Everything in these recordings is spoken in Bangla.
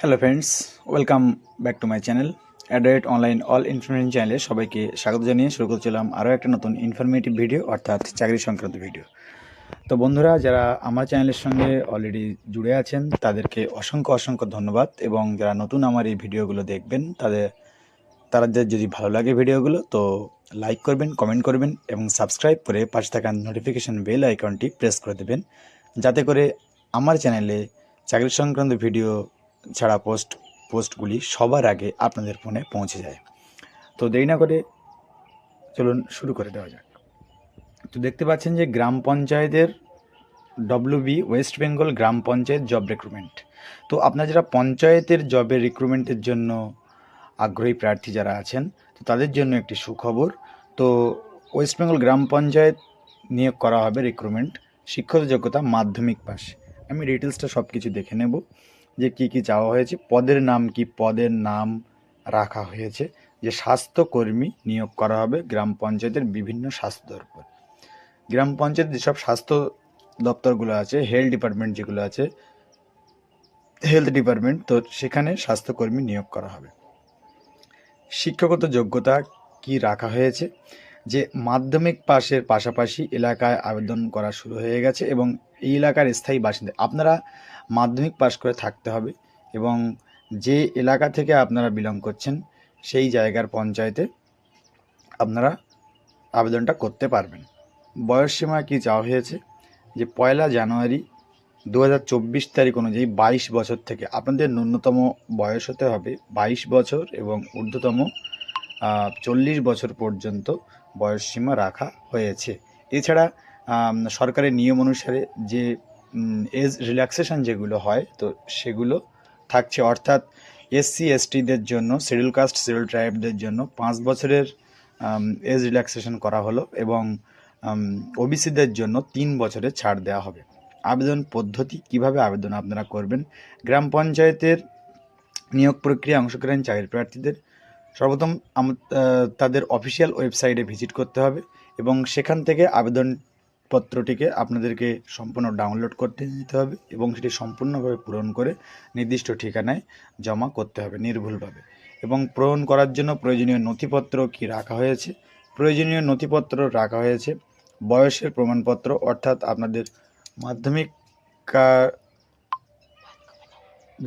Hello friends welcome back to my channel adroit online all information চ্যানেলে সবাইকে স্বাগত জানিয়ে শুরু করছিলাম আরও একটা নতুন ইনফরমেটিভ ভিডিও অর্থাৎ চাকরি সংক্রান্ত ভিডিও তো বন্ধুরা, যারা আমার চ্যানেলের সঙ্গে অলরেডি জুড়ে আছেন, তাদেরকে অসংখ্য অসংখ্য ধন্যবাদ এবং যারা নতুন আমার এই ভিডিওগুলো দেখবেন, তাদের তাদের যদি ভালো লাগে ভিডিওগুলো তো লাইক করবেন কমেন্ট করবেন এবং সাবস্ক্রাইব করে পাশে থাকা নোটিফিকেশান বেল আইকনটি প্রেস করে দেবেন, যাতে করে আমার চ্যানেলে চাকরি সংক্রান্ত ভিডিও ছাড়া পোস্ট, পোস্টগুলি সবার আগে আপনাদের ফোনে পৌঁছে যায়। তো দেরি না করে চলুন শুরু করে দেওয়া যাক। তো দেখতে পাচ্ছেন যে গ্রাম পঞ্চায়েতের WB West Bengal gram panchayat job recruitment তো আপনারা যারা পঞ্চায়েতের জবের রিক্রুটমেন্টের জন্য আগ্রহী প্রার্থী যারা আছেন, তো তাদের জন্য একটি সুখবর। তো ওয়েস্ট বেঙ্গল গ্রাম পঞ্চায়েত নিয়োগ করা হবে রিক্রুটমেন্ট শিক্ষত যোগ্যতা মাধ্যমিক পাস আমি ডিটেলসটা সব কিছু দেখে নেব। যে কি কি চাওয়া হয়েছে, পদের নাম কি, পদের নাম রাখা হয়েছে, যে স্বাস্থ্যকর্মী নিয়োগ করা হবে গ্রাম পঞ্চায়েতের বিভিন্ন স্বাস্থ্য দপ্তর গ্রাম পঞ্চায়েত যেসব স্বাস্থ্য দপ্তরগুলো আছে হেলথ ডিপার্টমেন্ট যেগুলো আছে হেলথ ডিপার্টমেন্ট তো সেখানে স্বাস্থ্যকর্মী নিয়োগ করা হবে। শিক্ষাগত যোগ্যতা কি রাখা হয়েছে? যে মাধ্যমিক পাশের পাশাপাশি এলাকায় আবেদন করা শুরু হয়ে গেছে এবং এই এলাকার স্থায়ী বাসিন্দা। আপনারা মাধ্যমিক পাশ করে থাকতে হবে এবং যে এলাকা থেকে আপনারা বিলং করছেন, সেই জায়গার পঞ্চায়েতে আপনারা আবেদনটা করতে পারবেন। বয়স সীমা কী চাওয়া হয়েছে? যে পয়লা জানুয়ারি দু হাজার চব্বিশ তারিখ অনুযায়ী বাইশ বছর থেকে আপনাদের ন্যূনতম বয়স হতে হবে বাইশ বছর এবং ঊর্ধ্বতম চল্লিশ বছর পর্যন্ত বয়স সীমা রাখা হয়েছে। এছাড়া সরকারের নিয়ম অনুসারে যে এজ রিল্যাক্সেশন যেগুলো হয়, তো সেগুলো থাকছে। অর্থাৎ এসসি, এসটিদের জন্য শিডিউল কাস্ট শিডিউল ট্রাইবদের জন্য পাঁচ বছরের এজ রিল্যাক্সেশন করা হলো এবং ওবিসিদের জন্য তিন বছরের ছাড় দেওয়া হবে। আবেদন পদ্ধতি কীভাবে আবেদন আপনারা করবেন? গ্রাম পঞ্চায়েতের নিয়োগ প্রক্রিয়া অংশগ্রহণ চাকরি প্রার্থীদের সর্বপ্রথম তাদের অফিসিয়াল ওয়েবসাইটে ভিজিট করতে হবে এবং সেখান থেকে আবেদনপত্রটিকে আপনাদেরকে সম্পূর্ণ ডাউনলোড করতে দিতে হবে এবং সেটি সম্পূর্ণভাবে পূরণ করে নির্দিষ্ট ঠিকানায় জমা করতে হবে নির্ভুলভাবে। এবং পূরণ করার জন্য প্রয়োজনীয় নথিপত্র কি রাখা হয়েছে? প্রয়োজনীয় নথিপত্র রাখা হয়েছে, বয়সের প্রমাণপত্র, অর্থাৎ আপনাদের মাধ্যমিক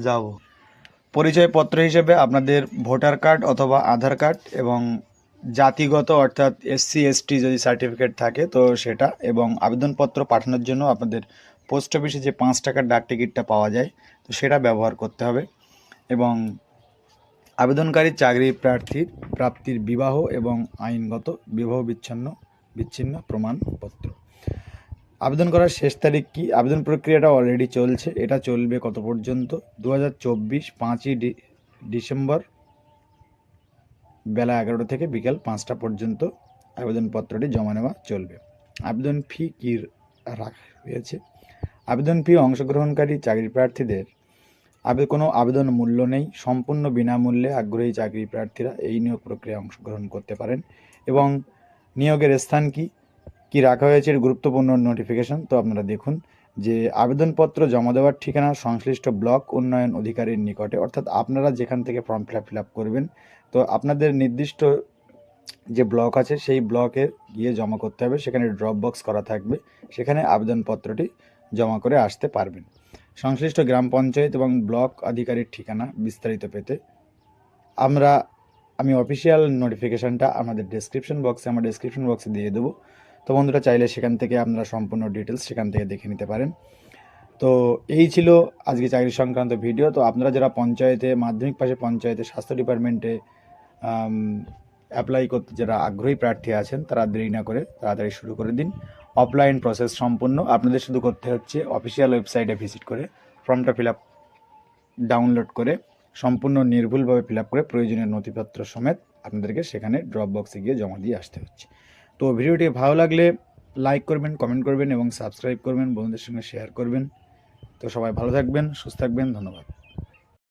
যাব। পরিচয়পত্র হিসেবে আপনাদের ভোটার কার্ড অথবা আধার কার্ড এবং জাতিগত অর্থাৎ এসসি, এসটি যদি সার্টিফিকেট থাকে, তো সেটা এবং আবেদনপত্র পাঠানোর জন্য আপনাদের পোস্ট অফিসে যে পাঁচ টাকার ডাক টিকিটটা পাওয়া যায়, তো সেটা ব্যবহার করতে হবে এবং আবেদনকারী চাকরি প্রার্থীর প্রাপ্তির বিবাহ এবং আইনগত বিবাহ বিচ্ছিন্ন বিচ্ছিন্ন প্রমাণপত্র। আবেদন করার শেষ তারিখ কি? আবেদন প্রক্রিয়াটা অলরেডি চলছে। এটা চলবে কত পর্যন্ত? দু হাজার চব্বিশ পাঁচই ডিসেম্বর বেলা এগারোটা থেকে বিকেল পাঁচটা পর্যন্ত আবেদনপত্রটি জমা নেওয়া চলবে। আবেদন ফি কী রাখা হয়েছে? আবেদন ফি অংশগ্রহণকারী চাকরি প্রার্থীদের আবে কোনো আবেদন মূল্য নেই। সম্পূর্ণ বিনামূল্যে আগ্রহী চাকরি প্রার্থীরা এই নিয়োগ প্রক্রিয়ায় অংশগ্রহণ করতে পারেন। এবং নিয়োগের স্থান কি? কি রাখা হয়েছে এর গুরুত্বপূর্ণ নোটিফিকেশন তো আপনারা দেখুন যে আবেদনপত্র জমা দেওয়ার ঠিকানা, সংশ্লিষ্ট ব্লক, উন্নয়ন অধিকারীর নিকটে। অর্থাৎ আপনারা যেখান থেকে ফর্ম ফিল আপ করবেন, তো আপনাদের নির্দিষ্ট যে ব্লক আছে, সেই ব্লকে গিয়ে জমা করতে হবে। সেখানে ড্রপ বক্স করা থাকবে। সেখানে আবেদনপত্রটি জমা করে আসতে পারবেন। সংশ্লিষ্ট গ্রাম পঞ্চায়েত এবং ব্লক আধিকারিক ঠিকানা বিস্তারিত পেতে আমরা, আমি অফিসিয়াল নোটিফিকেশানটা আমাদের ডেসক্রিপশন বক্সে আমার ডেসক্রিপশন বক্সে দিয়ে দেবো। তো বন্ধুরা চাইলে সেখান থেকে আপনারা সম্পূর্ণ ডিটেলস সেখান থেকে দেখে নিতে পারেন। তো এই ছিল আজকে চাকরি সংক্রান্ত ভিডিও তো আপনারা যারা পঞ্চায়েতে, মাধ্যমিক পাশে পঞ্চায়েতে, স্বাস্থ্য ডিপার্টমেন্টে অ্যাপ্লাই করতে যারা আগ্রহী প্রার্থী আছেন, তারা দেরি না করে তাড়াতাড়ি শুরু করে দিন। অফলাইন প্রসেস সম্পূর্ণ। আপনাদের শুধু করতে হচ্ছে অফিসিয়াল ওয়েবসাইটে ভিজিট করে ফর্মটা ফিল ডাউনলোড করে, সম্পূর্ণ নির্ভুলভাবে ফিল করে, প্রয়োজনীয় নথিপত্র সমেত আপনাদেরকে সেখানে ড্রপ বক্সে গিয়ে জমা দিয়ে আসতে হচ্ছে। তো ভিডিওটি ভালো লাগলে লাইক করবেন কমেন্ট করবেন এবং সাবস্ক্রাইব করবেন, বন্ধুদের সঙ্গে শেয়ার করবেন। তো সবাই ভালো থাকবেন, সুস্থ থাকবেন, ধন্যবাদ।